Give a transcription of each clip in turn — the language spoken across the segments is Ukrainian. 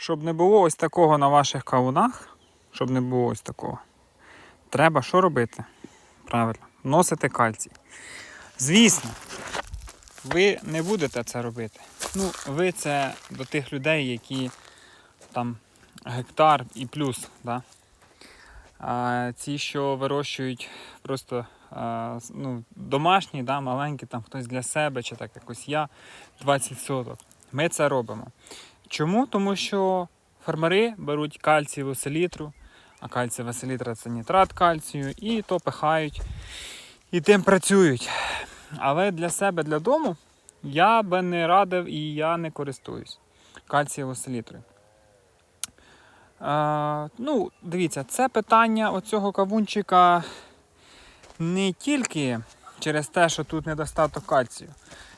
Щоб не було ось такого на ваших кавунах, щоб не було ось такого, треба що робити? Правильно, вносити кальцій. Звісно, ви не будете це робити. Ну, ви це до тих людей, які там гектар і плюс. Да? А ці, що вирощують просто а, ну, домашні, да, маленькі, там хтось для себе чи так якось я 20 соток. Ми це робимо. Чому? Тому що фермери беруть кальцієву селітру, а кальцієва селітра це нітрат кальцію, і то пихають і тим працюють. Але для себе, для дому я би не радив і я не користуюсь кальцієвою селітрою. Е, ну, дивіться, це питання оцього кавунчика не тільки через те, що тут недостаток кальцію.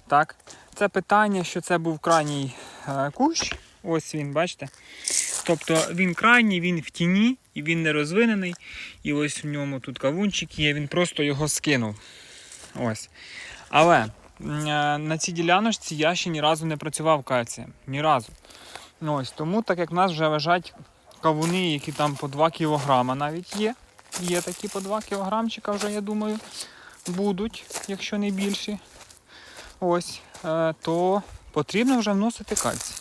Так? Це питання, що це був крайній е, кущ. Ось він, бачите? Тобто він крайній, він в тіні і він не розвинений. І ось в ньому тут кавунчик є, він просто його скинув. Ось. Але е, на цій діляночці я ще ні разу не працював кальцієм. Ні разу. Ну, ось, тому, так як в нас вже лежать кавуни, які там по 2 кг навіть є. Є такі по 2 кілограмчика вже, я думаю, будуть, якщо не більші. Ось, е, то потрібно вже вносити кальцій.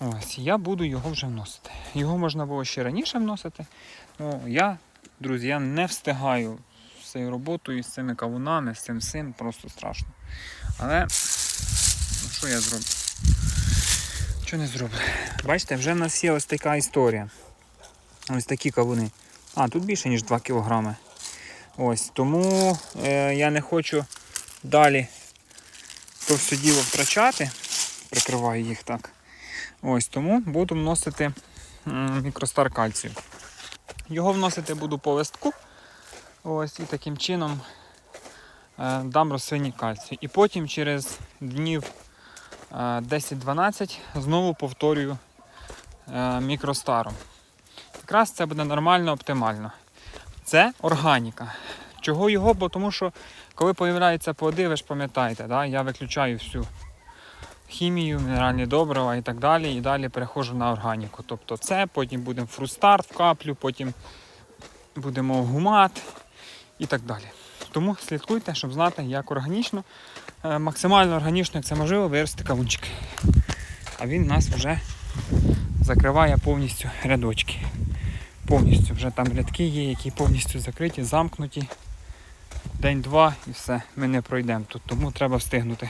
Ось, я буду його вже вносити. Його можна було ще раніше вносити. Ну, я, друзі, я не встигаю з цією роботою, з цими кавунами, з цим всім, просто страшно. Але ну, що я зроблю? Що не зроблю? Бачите, вже в нас є ось така історія. Ось такі кавуни. А, тут більше, ніж 2 кілограми. Ось, тому е, я не хочу далі то все діло втрачати. Прикриваю їх так. Ось тому буду вносити мікростар кальцію. Його вносити буду по листку. Ось і таким чином е, дам рослині кальцію. І потім через днів е, 10-12 знову повторюю е, мікростаром. Якраз це буде нормально, оптимально. Це органіка. Чого його? Бо тому що коли появляються плоди, ви ж пам'ятаєте, да? я виключаю всю хімію, мінеральні добрива і так далі. І далі переходжу на органіку. Тобто це, потім будемо фрустарт в каплю, потім будемо гумат і так далі. Тому слідкуйте, щоб знати, як органічно, е, максимально органічно, як це можливо, вирости кавунчик. А він нас вже закриває повністю рядочки. Повністю вже там рядки є, які повністю закриті, замкнуті. День-два і все, ми не пройдемо тут, тому треба встигнути.